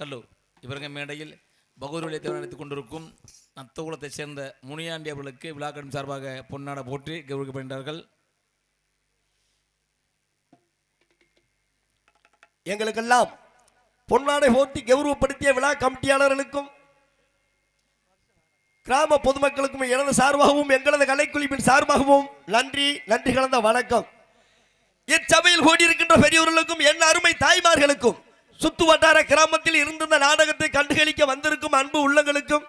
கல்லூர். இவருங்க மேடையில் பகூர்வெளியை தேர்ந்தெடுத்துக் கொண்டிருக்கும் நத்தகுலத்தைச் சேர்ந்த முனியாண்டி அவர்களுக்கு விழாக்கடன் சார்பாக பொன்னாட போற்றி கௌரவிக்கப்படுகின்றார்கள். எங்களுக்கெல்லாம் பொன்னாடை போட்டி கௌரவப்படுத்திய விழா கமிட்டியாளர்களுக்கும் கிராம பொதுமக்களுக்கும் எனது சார்பாகவும் எங்களது கலைக்குழுவின் சார்பாகவும் நன்றி நன்றி கலந்த வணக்கம். இச்சபையில் கூடியிருக்கின்ற பெரியவர்களுக்கும் என் அருமை தாய்மார்களுக்கும் சுத்து வட்டார கிராமத்தில் இருந்த நாடகத்தை கண்டுகளிக்க வந்திருக்கும் அன்பு உள்ளங்களுக்கும்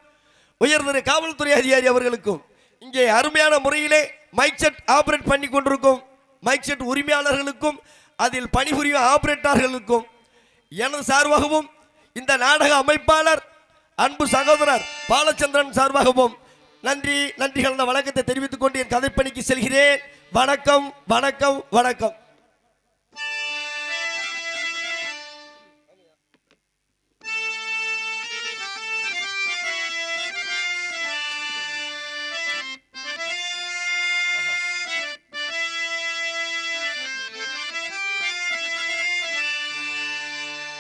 உயர்ந்த காவல்துறை அதிகாரி அவர்களுக்கும் இங்கே அருமையான முறையிலே மைக் செட் ஆபரேட் பண்ணி கொண்டிருக்கும் மைக் செட் உரிமையாளர்களுக்கும் அதில் பணிபுரியும் ஆபரேட்டர்களுக்கும் எனது சார்பாகவும் இந்த நாடக அமைப்பாளர் அன்பு சகோதரர் பாலச்சந்திரன் சார்பாகவும் நன்றி நன்றி கலந்த வணக்கத்தை தெரிவித்துக் கொண்டு என் கதைப்பணிக்கு செல்கிறேன். வணக்கம் வணக்கம் வணக்கம்.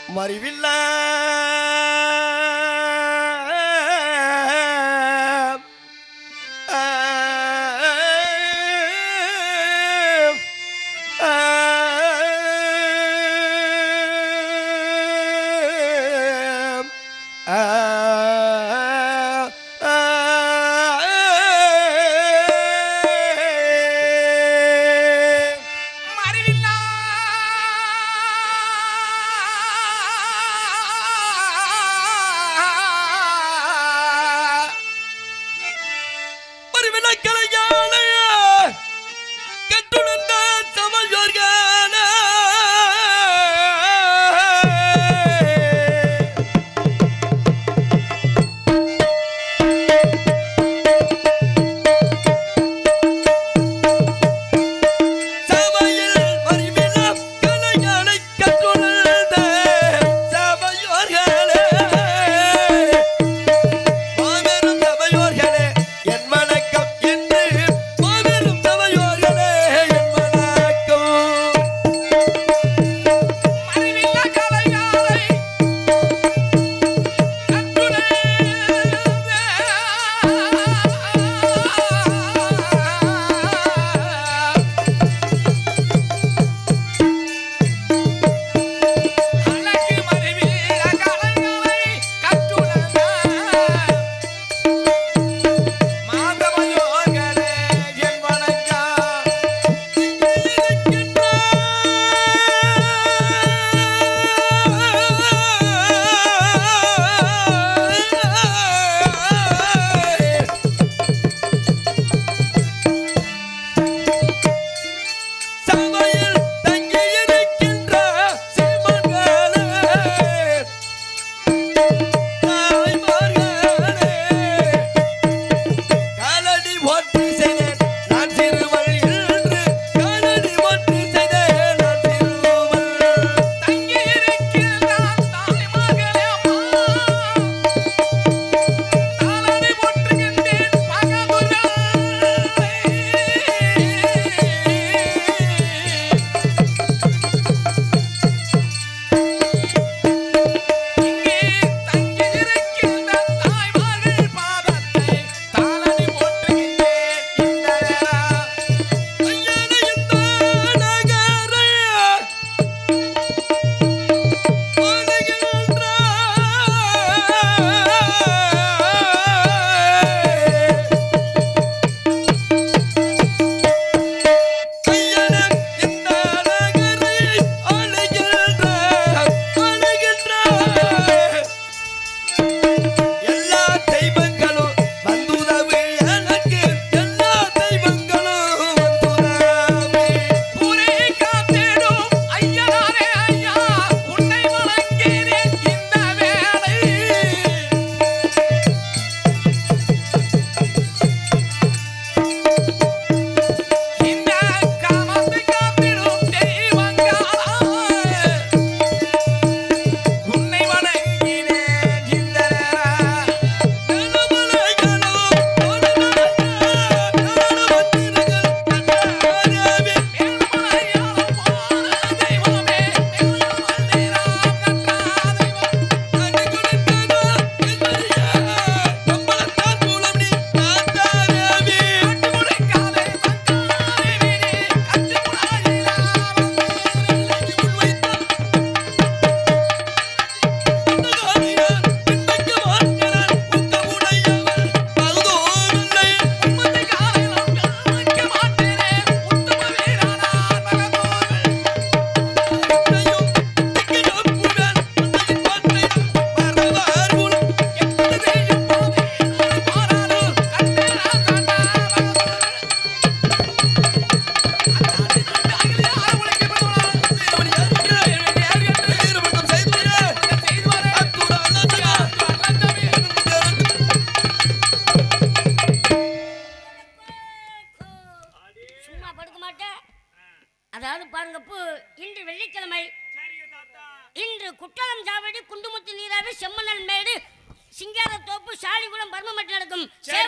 மறிவில்லை.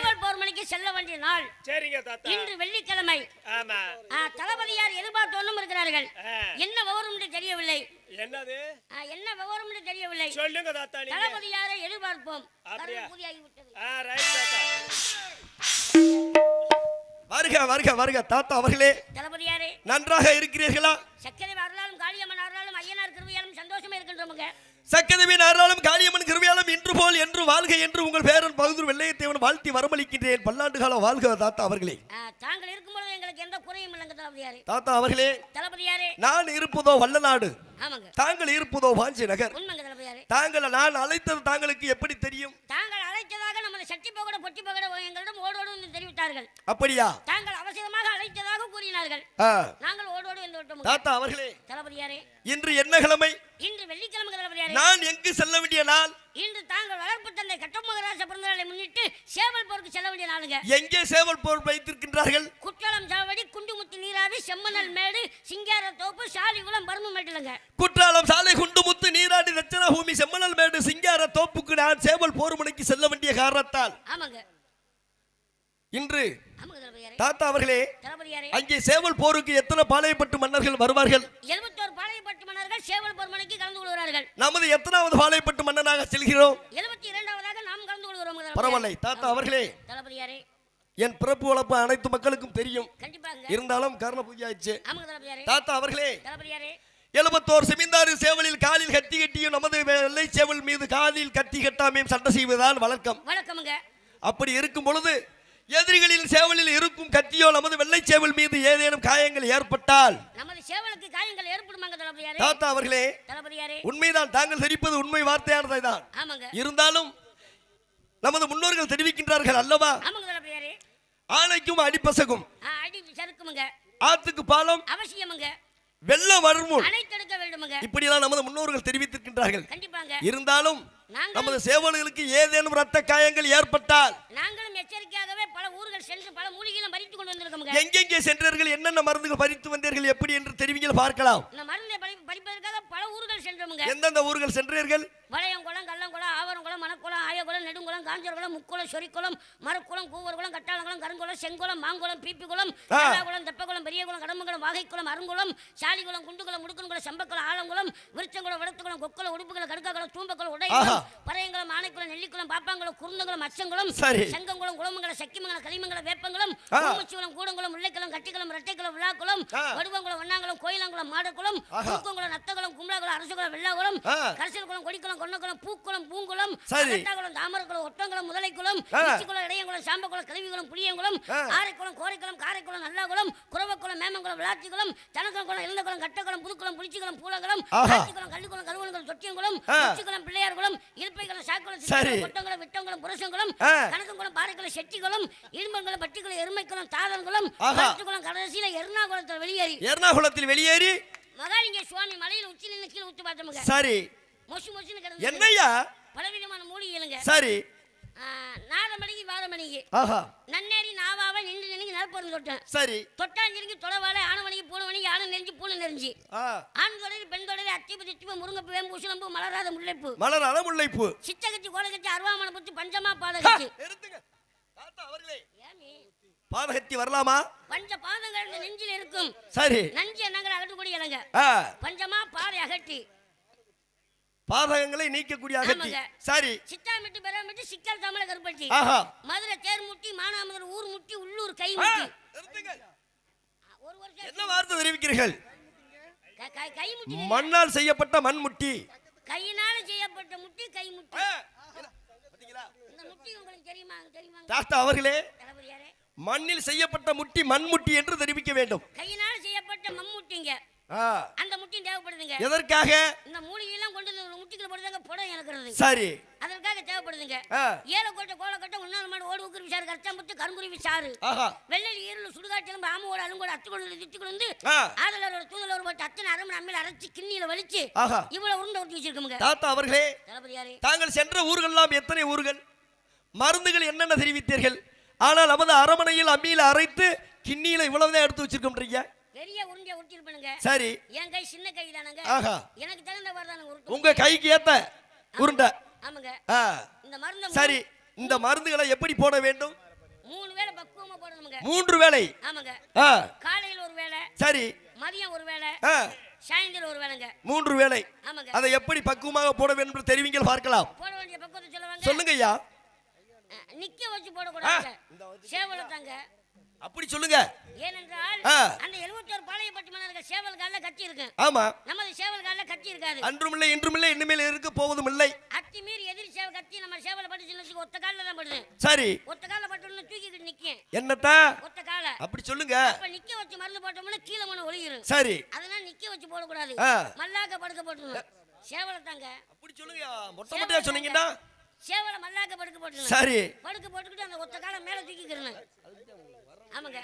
நடக்கும் சேவல் பௌர்ணமிக்கு செல்ல வேண்டிய நாள். சரிங்க தாத்தா. இன்று வெள்ளிக்கிழமை. ஆமா. தளபதியார் எதிர்பார்த்தோன்னும் இருக்கிறார்கள். என்ன விவரம் என்று தெரியவில்லை. என்னது? என்ன விவரம் என்று தெரியவில்லை. சொல்லுங்க தாத்தா நீங்க. தளபதியாரை எதிர்பார்ப்போம். அப்படியா? கருணை பூதியாகிவிட்டது ஆ ரைட் தாத்தா. வருக வருக வருக தாத்தா அவர்களே. தளபதியாரே. நன்றாக இருக்கிறீர்களா? சக்கரை அருளாலும் காளியம்மன் அருளாலும் ஐயனார் கிருவியாலும் சந்தோஷமா இருக்கின்றோமுங்க. சக்கதவின் அருளாலும் காளியம்மன் கிருபையாலும் என்று வாழ்க என்று உங்கள் பேரன் பகுதூர் வெள்ளையத்தேவன் வாழ்த்தி வரமளிக்கின்றேன். பல்லாண்டு காலம் வாழ்க தாத்தா அவர்களே. தாங்கள் இருக்கும்போது எங்களுக்கு எந்த குறையும் இல்லைங்க தளபதியாரே. தாத்தா அவர்களே தளபதியாரே. நான் இருப்பதோ வல்லநாடு ஆமாங்க. தாங்கள் இருப்பதோ வாஞ்சி நகர். தாங்கள் நான் அழைத்தது தாங்களுக்கு எப்படி தெரியும்? தாங்கள் அழைத்ததாக நமது சட்டி பகட பொட்டி பகட எங்களிடம் ஓடோடு தெரிவித்தார்கள். அப்படியா? தாங்கள் அவசரமாக அழைத்ததாக கூறினார்கள். நாங்கள் ஓடோடு என்று விட்டோம் தாத்தா அவர்களே தளபதியாரே. இன்று என்ன கிழமை? இன்று வெள்ளிக்கிழமை தளபதியாரே. நான் எங்கு செல்ல வேண்டிய நாள்? இன்று தாங்கள் வளர்ப்பு தந்தை கட்டமகராச பிறந்த நாளை முன்னிட்டு சேவல் போருக்கு செல்ல வேண்டிய நாளுங்க. எங்கே சேவல் போர் வைத்திருக்கின்றார்கள்? குற்றாலம் சாவடி குண்டுமுத்து நீராவி செம்மணல் மேடு சிங்கார தோப்பு சாலிகுளம் பரும மேட்டிலுங்க. குற்றாலம் சாலை குண்டுமுத்து நீராடி தட்சணபூமி செம்மணல் மேடு சிங்கார தோப்புக்கு நான் சேவல் போர்முனைக்கு செல்ல வேண்டிய காரணத்தால். ஆமாங்க. இன்று தாத்தா அவர்களே அங்கே சேவல் போருக்கு எத்தனை பாளையப்பட்டு மன்னர்கள் வருவார்கள்? எழுபத்தோரு பாளையப்பட்டு மன்னர்கள் சேவல் பொறுமனைக்கு கலந்து கொள்கிறார்கள். நமது எத்தனாவது பாளையப்பட்டு மன்னனாக செல்கிறோம்? எழுபத்தி இரண்டாவதாக நாம் கலந்து கொள்கிறோம் பரவாயில்லை தாத்தா அவர்களே. தளபதியாரே. என் பிறப்பு வளர்ப்பு அனைத்து மக்களுக்கும் தெரியும். இருந்தாலும் காரண பூஜை ஆயிடுச்சு தாத்தா அவர்களே எழுபத்தோர் செமிந்தாறு சேவலில் காலில் கத்தி கட்டியும் நமது வெள்ளை சேவல் மீது காலில் கத்தி கட்டாமையும் சண்டை செய்வதுதான் வழக்கம். வணக்கமுங்க அப்படி இருக்கும் பொழுது எதிரிகளின் சேவலில் இருக்கும் கத்தியோ நமது வெள்ளை சேவல் மீது ஏதேனும் காயங்கள் ஏற்பட்டால் நமது சேவலுக்கு காயங்கள் ஏற்படுமாங்க தளபதியாரே. தாத்தா அவர்களே தளபதியாரே. உண்மைதான் தாங்கள் தெரிவிப்பது உண்மை வார்த்தையானதை தான் ஆமாங்க. இருந்தாலும் நமது முன்னோர்கள் தெரிவிக்கின்றார்கள் அல்லவா? ஆமாங்க தளபதியாரே. ஆணைக்கும் அடிப்பசகும். அடி சறுக்குமுங்க. ஆத்துக்கு பாலம் அவசியமுங்க. வெள்ளம் வருமுன். அணைத்தெடுக்க வேண்டுமுங்க. இப்படியெல்லாம் நமது முன்னோர்கள் தெரிவித்திருக்கின்றார்கள். கண்டிப்பாங்க. இருந்தாலும் நமது சேவல்களுக்கு ஏதேனும் ரத்த காயங்கள் ஏற்பட்டால் நாங்களும் எச்சரிக்கையாகவே சென்று பல மூலிகைகளும் பறித்து கொண்டு வந்திருக்கோமுங்க எங்கெங்கே சென்றீர்கள்? என்னென்ன மருந்துகள் பறித்து வந்தீர்கள்? எப்படி என்று தெரிவிங்கள் பார்க்கலாம். இந்த மருந்தை பறிப்பதற்காக பல ஊர்கள் சென்றோமுங்க எந்தெந்த ஊர்கள் சென்றீர்கள்? வளையங்குளம் கள்ளங்குளம் ஆவரங்குளம் மணக்குளம் ஆயகுளம் நெடுங்குளம் காஞ்சர்குளம் முக்குளம் சொரிக்குளம் மரக்குளம் கூவர்குளம் கட்டாளங்குளம் கருங்குளம் செங்குளம் மாங்குளம் பீப்பிக்குளம். குளம் தெப்பகுளம் பெரியகுளம் கடம்புகுளம் வாகைக்குளம் அருங்குளம் சாலிகுளம் குண்டுகுளம் முடுக்கன்குளம் செம்பக்குளம் ஆலங்குளம் விருச்சங்குளம் விடத்துக்குளம் கொக்குளம் உடுப்புக்குளம் கடுக்காக்குளம் தூம்பக்குளம். உடையகுளம் பறையங்குளம் ஆனைக்குளம் நெல்லிக்குளம் பாப்பாங்குளம் குருந்தகுளம் அச்சங்குளம். செங்கங்குளம் குளமங்கலம் சக்கிமங்கலம் களிமங்கலம் வேப்பங்குளம் ஆ. ஊமுச்சிகுளம் கூடங்குளம் முல்லைக்குளம் கட்டிக்குளம் ரெட்டைக்குளம் விழாக்குளம். வடுவங்குளம் ஒன்னாங்குளம் கோயிலங்குளம் மாடக்குளம். தூக்கங்குளம் நத்தகுளம் கும்பலாகுளம் அரசுகுளம் வெள்ளாகுளம் ஆ. கரிசல் குளம் கொடிக்குளம் கொன்னக்குளம் பூக்குளம் பூங்குளம் சரி. அகட்டாகுளம் தாமரக்குளம் ஒட்டங்குளம் முதலைக்குளம். உச்சிக்குளம் இடையங்குளம் சாம்பக்குளம் கருவிக்குளம் புளியங்குளம். ஆரைக்குளம் கோரைக்குளம் காரைக்குளம் நல்லாகுளம் குறவக்குளம் மேமங்குளம் விளாத்திக்குளம் தனக்குளம் இளந்தகுளம் கட்டக்குளம் புதுக்குளம் புளிச்சிக்குளம் பூலகுளம். ஆத்திக்குளம் கள்ளிக்குளம் கருவலங்குளம் தொட்டியங்குளம். உச்சிக்குளம் பிள்ளையார்குளம் இருப்பைக்குளம் சாக்குளம் கொட்டங்குளம் விட்டங்குளம் புரசங்குளம். கணக்கங்குளம் பாறைக்குளம் செட்டிக்குளம் இரும்பங்குளம் பட்டிக்குளம் எருமைக்குளம் தாதன்குளம். கருத்துக்குளம் கடைசியில எர்ணாகுளத்தில் வெளியேறி எர்ணாகுளத்தில் வெளியேறி மகாலிங்க சுவாமி மலையில் உச்சி நின்று கீழே ஊத்து பார்த்தோமுங்க சரி மொசு மொசுன்னு கிடந்து என்னய்யா? பலவிதமான மூலிகைகளுங்க. சரி. நாதமணிக்கு வாதமணிக்கு ஆஹா. நன்னேரி நாவாவ நின்று நின்று நற்பொருள் தொட்டேன். சரி. தொட்டாஞ்சிரிக்கு தொலைவால ஆணவணிக்கு பூனவணிக்கு ஆணு நெறிஞ்சு பூனை நெறிஞ்சு ஆண் தொடரி பெண் தொடரி அத்திப்பு திட்டிப்பு முருங்கப்பு வேம்பு உசிலம்பு மலராத முல்லைப்பு. மலர் அலமுல்லைப்பூ சித்தகச்சி கோலகச்சி அருவாமனை புத்தி பஞ்சமா பாதகச்சி பாதகத்தி. வரலாமா? பஞ்ச பாதங்கள் நெஞ்சில் இருக்கும். சரி. நஞ்சு என்னங்கிற அகட்டுக்கூடிய இலங்க. பஞ்சமா பாதை அகட்டி. பாதகங்களை நீக்கக்கூடிய அகத்தி. சரி. சித்தாமிட்டு பெறாமிட்டு சிக்கல் தமிழ கருப்பட்டி. மதுரை தேர் முட்டி மானாமதுரை ஊர் முட்டி உள்ளூர் கை முட்டி. என்ன வார்த்தை தெரிவிக்கிறீர்கள்? மண்ணால் செய்யப்பட்ட மண்முட்டி. கையினால செய்யப்பட்ட முட்டி கை முட்டி. ஆ, என்ன, பாத்தீங்களா? இந்த முட்டி உங்களுக்கு தெரியுமா? தெரியுமா தாத்தா அவர்களே மண்ணில் செய்யப்பட்ட முட்டி மண்முட்டி என்று தெரிவிக்க வேண்டும். கையினால செய்யப்பட்ட மம்முட்டிங்க ஆ, அந்த முட்டி தேவைப்படுதுங்க. எதற்காக? இந்த மூலிகையெல்லாம் கொண்டு முட்டிக்குள்ள போடுதாங்க புடம் இறக்குறது. சரி. அதற்காக தேவைப்படுதுங்க. ஏலக்கோட்டை கோலக்கோட்டை உன்னாள் மாடு ஓடு ஊக்குரு விசாரு கரச்சாம்பத்து கருங்குருவி சாறு வெள்ளை ஈரல் சுடுகாட்டிலும் ஆமோட அலுங்கோட அத்துக்கொண்டு திட்டுக்கொண்டு ஆ, ஆதலோட தூதலோட போட்டு அத்தனை அரை அம்மையில் அரைச்சி கிண்ணியில வலிச்சு இவ்வளவு உருண்டை ஊட்டி வச்சிருக்கோங்க தாத்தா அவர்களே தளபதியாரே தாங்கள் சென்ற ஊர்கள்லாம் எத்தனை ஊர்கள்? மருந்துகள் என்னென்ன தெரிவித்தீர்கள்? ஆனால் நமது அரமனையில் அம்மியில அரைத்து கிண்ணியில இவ்வளவுதான் எடுத்து வச்சிருக்கோம்ன்றீங்க. சரி. என் கை சின்ன கை தானங்க ஆஹா. எனக்கு தகுந்த மாதிரி தானங்க உருட்டு உங்க கைக்கு ஏத்த உருண்டை. ஆமாங்க. இந்த மருந்து சரி. இந்த மருந்துகளை எப்படி போட வேண்டும்? மூணு வேளை பக்குவமா போடணுங்க. மூன்று வேளை. ஆமாங்க. காலையில் ஒரு வேளை சரி. மதியம் ஒரு வேளை சாயந்தரம் ஒரு வேளைங்க. மூன்று வேளை. ஆமாங்க. அதை எப்படி பக்குவமாக போட வேண்டும் என்று தெரிவிங்கள் பார்க்கலாம். போட வேண்டிய பக்குவத்தை சொல்லுவாங்க. சொல்லுங்க ஐயா நிக்க வச்சு போடக்கூடாதுங்க. சேவலை தாங்க அப்படி சொல்லுங்க. ஏனென்றால். அந்த எழுபத்தோரு பாளையப்பட்டு மன்னர்கள் சேவல் காலில் கட்டி இருக்கு. ஆமா. நமது சேவல் காலில் கட்டி இருக்காது அன்றுமில்லை இன்றுமில்லை இனிமேல் இருக்க போவதும் இல்லை. அத்தி மீறி எதிரி சேவல் கத்தி நம்ம சேவலை பட்டுச்சுன்னு ஒத்த காலில் தான் படுது. சரி. ஒத்த காலில் பட்டோம்னு தூக்கிக்கிட்டு நிற்கும் என்னத்தா? ஒத்த காலை. அப்படி சொல்லுங்க. அப்ப நிக்க வச்சு மருந்து போட்டோம்னா கீழே மண்ணு ஒளியிரும் சரி. அதனால நிக்க வச்சு ஆ. மல்லாக்க படுக்க போட்டுருணும் சேவலை தாங்க. அப்படி சொல்லுங்க மொட்டை மொட்டையா சொன்னீங்கன்னா. சேவலை மல்லாக்க படுக்க போட்டுருணும் சரி. படுக்க போட்டுக்கிட்டு அந்த ஒத்த காலை மேல தூக்கிக்கிறேன். ஆமாங்க.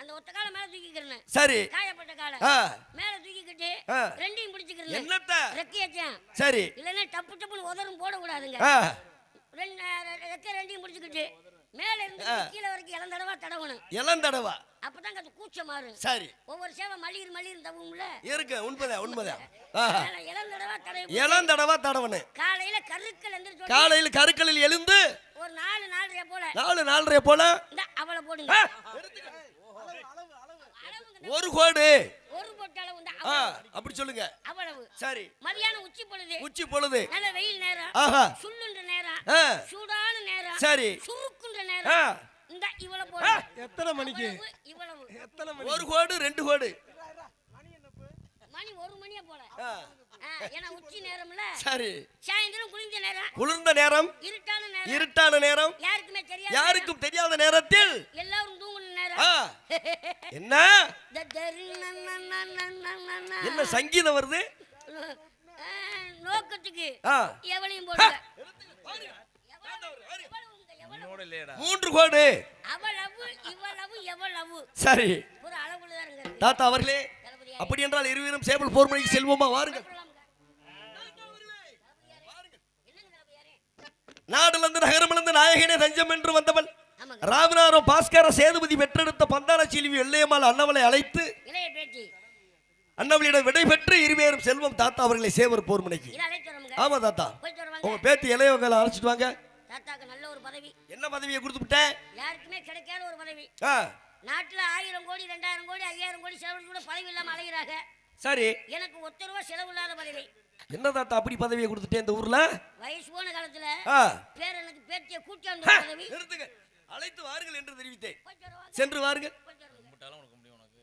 அந்த ஒத்த காலை மேல தூக்கிக்கிறேன் சரி. காயப்பட்ட காலை. மேல தூக்கிக்கிட்டு. ரெண்டையும் பிடிச்சிக்கிறேன் என்னத்த? ரெக்கையாச்சும் சரி. இல்லைன்னா டப்பு டப்புன்னு உதரும் போடக்கூடாதுங்க. ரெண்டு ரெக்கை ரெண்டையும் பிடிச்சிக்கிட்டு மேல இருந்து கீழே வரைக்கும் இளந்தடவா தடவணும். இளந்தடவா அப்பதான் அது கூச்சம் மாறும். சரி. ஒவ்வொரு சேவை மளிர் மளிர் தவும்ல இருக்கு உண்மைதான் உண்மைதான். இளந்தடவா தடவி இளந்தடவா தடவனு காலையில கருக்கள் எந்திரிச்சு காலையில் கருக்களில் எழுந்து ஒரு நாலு நாலரை போல. நாலு நாலரை போல? அவளை போடுங்க. ஒரு கோடு. ஒரு பொட்டு அளவு. அப்படி சொல்லுங்க. அவ்வளவு சரி. மதியானம் உச்சி பொழுது. உச்சி பொழுது. நல்ல வெயில் நேரம். ஆஹா. சுள்ளுன்ற நேரம். சூடான நேரம். சரி. சுருக்குன்ற நேரம். இந்த இவ்வளவு போடுங்க. எத்தனை மணிக்கு? இவ்வளவு, எத்தனை மணி ஒரு கோடு ரெண்டு கோடு. மணி ஒரு மணியா போல. ஏன்னா உச்சி நேரம்ல சரி. சாயந்தரம் குளிஞ்ச நேரம். குளிர்ந்த நேரம். இருட்டான நேரம். இருட்டான நேரம். யாருக்குமே தெரியாது யாருக்கும் தெரியாத நேரத்தில். எல்லாரும் தூங்குன நேரம். ஆ, என்ன. என்ன சங்கீதம் வருது? நோக்கத்துக்கு எவளையும் போடுங்க மூன்று கோடு. அவளவு இவ்வளவு எவ்வளவு. சரி. ஒரு அளவுல தாத்தா அவர்களே அப்படி என்றால் இருவரும் சேவல் போர் மணிக்கு செல்வோமா? வாருங்கள். நாடுலந்து நகரமிழந்து நாயகனே தஞ்சம் என்று வந்தவள். ராமநாதம் பாஸ்கர சேதுபதி பெற்றெடுத்த பந்தான செல்வி வெள்ளையம்மாள் அன்னவளை அழைத்து அன்னவளிடம் விடை பெற்று இருவேரும் செல்வம் தாத்தா அவர்களை சேவர் போர் மணிக்கு இதை அழைத்து வரமுங்க ஆமா தாத்தா. உங்க பேத்தி இளையவங்களை அழைச்சிட்டு வாங்க. நல்ல ஒரு பதவி. என்ன பதவியை கொடுத்து விட்டேன் யாருக்குமே கிடைக்காத ஒரு பதவி. நாட்டுல ஆயிரம் கோடி ரெண்டாயிரம் கோடி ஐயாயிரம் கோடி செலவு கூட பதவி இல்லாம அலைகிறாங்க சரி. எனக்கு ஒத்த ரூபா செலவு இல்லாத பதவி. என்ன தாத்தா அப்படி பதவியை கொடுத்துட்டேன் இந்த ஊர்ல? வயசு போன காலத்துல ஆ, பேர் எனக்கு பேத்திய கூட்டி வந்த ஹ, பதவி. நிறுத்துங்க. அழைத்து வாருங்கள் என்று தெரிவித்தேன். சென்று வாருங்கள்.